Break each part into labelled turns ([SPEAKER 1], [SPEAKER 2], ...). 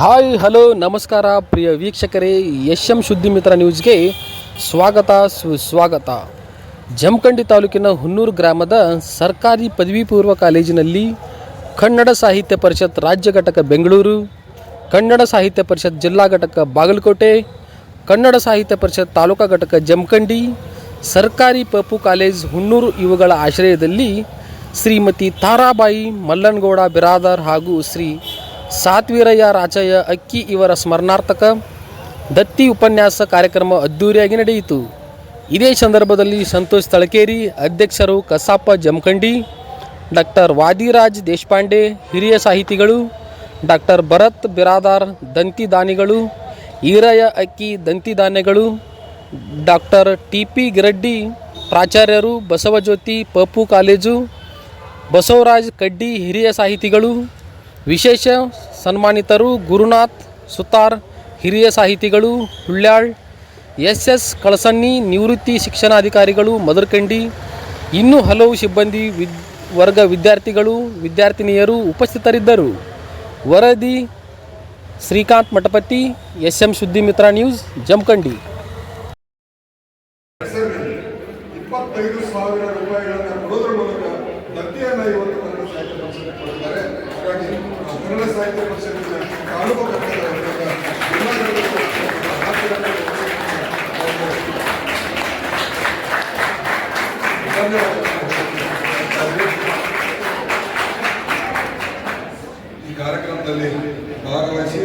[SPEAKER 1] Hi, hello, ನಮಸ್ಕಾರ, ಪ್ರಿಯ ವೀಕ್ಷಕರೇ S M ಸುದ್ದಿ ಮಿತ್ರ ನ್ಯೂಸ್ಗೆ ಸ್ವಾಗತ, ಸುಸ್ವಾಗತ. ಜಮಖಂಡಿ ತಾಲೂಕಿನ ಹುನ್ನೂರು ಗ್ರಾಮದ ಸರ್ಕಾರಿ ಪದವಿ ಪೂರ್ವ ಕಾಲೇಜಿನಲ್ಲಿ ಕನ್ನಡ ಸಾಹಿತ್ಯ ಪರಿಷತ್ ರಾಜ್ಯ ಘಟಕ ಬೆಂಗಳೂರು, ಕನ್ನಡ ಸಾಹಿತ್ಯ ಪರಿಷತ್ ಜಿಲ್ಲಾ ಘಟಕ ಬಾಗಲಕೋಟೆ, ಕನ್ನಡ ಸಾಹಿತ್ಯ ಪರಿಷತ್ ತಾಲೂಕಾ ಘಟಕ ಜಮಖಂಡಿ, ಸರ್ಕಾರಿ ಪಪು ಕಾಲೇಜ್ ಹುನ್ನೂರು ಇವುಗಳ ಆಶ್ರಯದಲ್ಲಿ ಶ್ರೀಮತಿ ತಾರಾಬಾಯಿ ಮಲ್ಲನಗೌಡ ಬಿರಾದರ್ ಹಾಗೂ ಶ್ರೀ ಸಾತ್ವೀರಯ್ಯ ರಾಜಯ್ಯ ಅಕ್ಕಿ ಇವರ ಸ್ಮರಣಾರ್ಥಕ. ದತ್ತಿ ಉಪನ್ಯಾಸ ಕಾರ್ಯಕ್ರಮ ಅದ್ದೂರಿಯಾಗಿ ನಡೆಯಿತು. ಇದೇ ಸಂದರ್ಭದಲ್ಲಿ ಸಂತೋಷ್ ತಳಕೇರಿ, ಅಧ್ಯಕ್ಷರು ಕಸಾಪ ಜಮಖಂಡಿ, ಡಾಕ್ಟರ್ ವಾದಿರಾಜ್ ದೇಶಪಾಂಡೆ, ಹಿರಿಯ ಸಾಹಿತಿಗಳು, ಡಾಕ್ಟರ್ ಭರತ್ ಬಿರಾದಾರ್ ದಂತಿದಾನಿಗಳು, ಈರಯ್ಯ ಅಕ್ಕಿ ದಂತಿಧಾನ್ಯಗಳು ಡಾಕ್ಟರ್ ಟಿ ಪಿ ಗಿರಡ್ಡಿ, ಪ್ರಾಚಾರ್ಯರು ಬಸವಜ್ಯೋತಿ ಪಪ್ಪು ಕಾಲೇಜು, ಬಸವರಾಜ್ ಕಡ್ಡಿ ಹಿರಿಯ ಸಾಹಿತಿಗಳು ವಿಶೇಷ ಸನ್ಮಾನಿತರು ಗುರುನಾಥ್ ಸುತಾರ್, ಹಿರಿಯ ಸಾಹಿತಿಗಳು ಹುಳ್ಯಾಳ್ ಎಸ್ ಎಸ್ ಕಳಸಣ್ಣಿ ನಿವೃತ್ತಿ ಶಿಕ್ಷಣಾಧಿಕಾರಿಗಳು ಮದರ್ಕಂಡಿ, ಇನ್ನೂ ಹಲವು ಸಿಬ್ಬಂದಿ ವಿದ್, ವರ್ಗ ವಿದ್ಯಾರ್ಥಿಗಳು, ವಿದ್ಯಾರ್ಥಿನಿಯರು ಉಪಸ್ಥಿತರಿದ್ದರು. ವರದಿ
[SPEAKER 2] Srikanth Mathapati S M Suddi news, Jamkhandi. ಹಾಗಾಗಿ ಕನ್ನಡ ಸಾಹಿತ್ಯ ಪರಿಷತ್ತಿನ ತಾಲೂಕು ಜಿಲ್ಲಾಡಳಿತ ಈ ಕಾರ್ಯಕ್ರಮದಲ್ಲಿ ಭಾಗವಹಿಸಿ,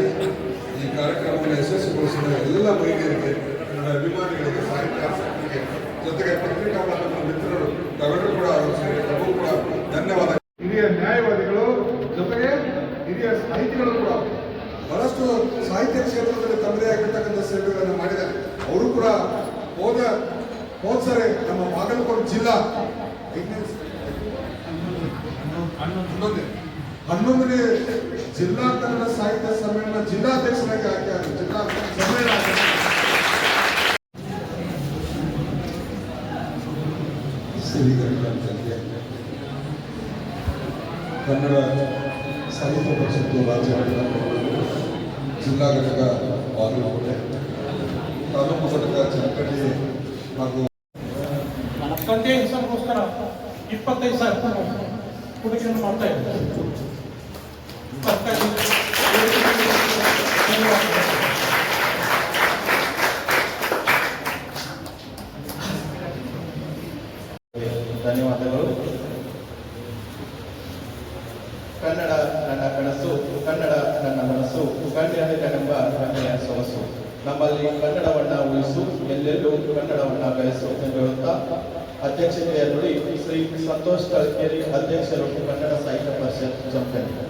[SPEAKER 2] ಈ ಕಾರ್ಯಕ್ರಮವನ್ನು ಯಶಸ್ವಿಗೊಳಿಸಿದ ಎಲ್ಲ ಮಹಿಳೆಯರಿಗೆ ನನ್ನ ಅಭಿಮಾನಿಗಳಿಗೆ ಸಾಹಿತ್ಯಾಸಕ್ತರಿಗೆ ಜೊತೆಗೆ ಪತ್ರಿಕಾ ಮಿತ್ರರು ತಾವೆಲ್ಲರೂ ಕೂಡ ತಮಗೂ ಕೂಡ ಧನ್ಯವಾದ ಹಿರಿಯ ನ್ಯಾಯವಾದಿಗಳು ಜೊತೆಗೆ ಹಿರಿಯ ಸಾಹಿತಿಗಳು ಕೂಡ ಬಹಳಷ್ಟು ಸಾಹಿತ್ಯ ಕ್ಷೇತ್ರದಲ್ಲಿ ತಂದೆ ಆಗಿರ್ತಕ್ಕಂಥ ಸೇವೆಗಳನ್ನು ಮಾಡಿದ್ದಾರೆ. ಅವರು ಕೂಡ ಹೋದ ಸರಿ ನಮ್ಮ ಬಾಗಲಕೋಟೆ ಜಿಲ್ಲಾ ಹನ್ನೊಂದನೇ ಹನ್ನೊಂದನೇ ಜಿಲ್ಲಾ ಕನ್ನಡ ಸಾಹಿತ್ಯ ಸಮ್ಮೇಳನ ಜಿಲ್ಲಾಧ್ಯಕ್ಷರಾಗಿ ಆಯ್ಕೆ ಆಗಿದೆ ಜಿಲ್ಲಾ ಸಮ್ಮೇಳನ. ಕನ್ನಡ ಸಾಹಿತ್ಯ ಪರಿಷತ್ತು ರಾಜ್ಯ ಜಿಲ್ಲಾ ಘಟಕ ಬಾಗಲಕೋಟೆ ತಾಲೂಕು ಘಟಕ ಚನ್ನಕಟ್ಟಿ ಹಾಗೂ
[SPEAKER 3] ನನ್ನ ತಂದೆ ಹೆಸರಿಗೋಸ್ಕರ ಇಪ್ಪತ್ತೈದು ಸಾವಿರ ಹೂಡಿಕೆಯನ್ನು ಮಾಡ್ತಾ ಇದ್ದಾರೆ ಸರ್ಕಾರಿ
[SPEAKER 4] ಧನ್ಯವಾದಗಳು ಕನ್ನಡ ನನ್ನ ಕನಸು, ಕನ್ನಡ ನನ್ನ ಮನಸ್ಸು ಕನ್ನಡಿಗನೆಂಬ ಕನ್ನಡ ಸೊಗಸು. ನಮ್ಮಲ್ಲಿ ಕನ್ನಡವನ್ನ ಉಳಿಸು, ಎಲ್ಲೆಲ್ಲೂ ಕನ್ನಡವನ್ನ ಬೆಳೆಸು ಎಂದು ಹೇಳುತ್ತಾ ಅಧ್ಯಕ್ಷತೆಯ ನುಡಿ ಶ್ರೀ ಸಂತೋಷ್ ತಳಕೇರಿ ಅಧ್ಯಕ್ಷರು ಕನ್ನಡ ಸಾಹಿತ್ಯ ಪರಿಷತ್
[SPEAKER 5] ಕಲ್ಕೇಶ್ವರಿ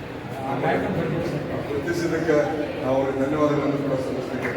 [SPEAKER 2] ಗುರುತಿಸಿದ್ದಕ್ಕೆ ನಾವು ಧನ್ಯವಾದಗಳನ್ನು ಕೂಡ ಸಲ್ಲಿಸಲಿಕ್ಕೆ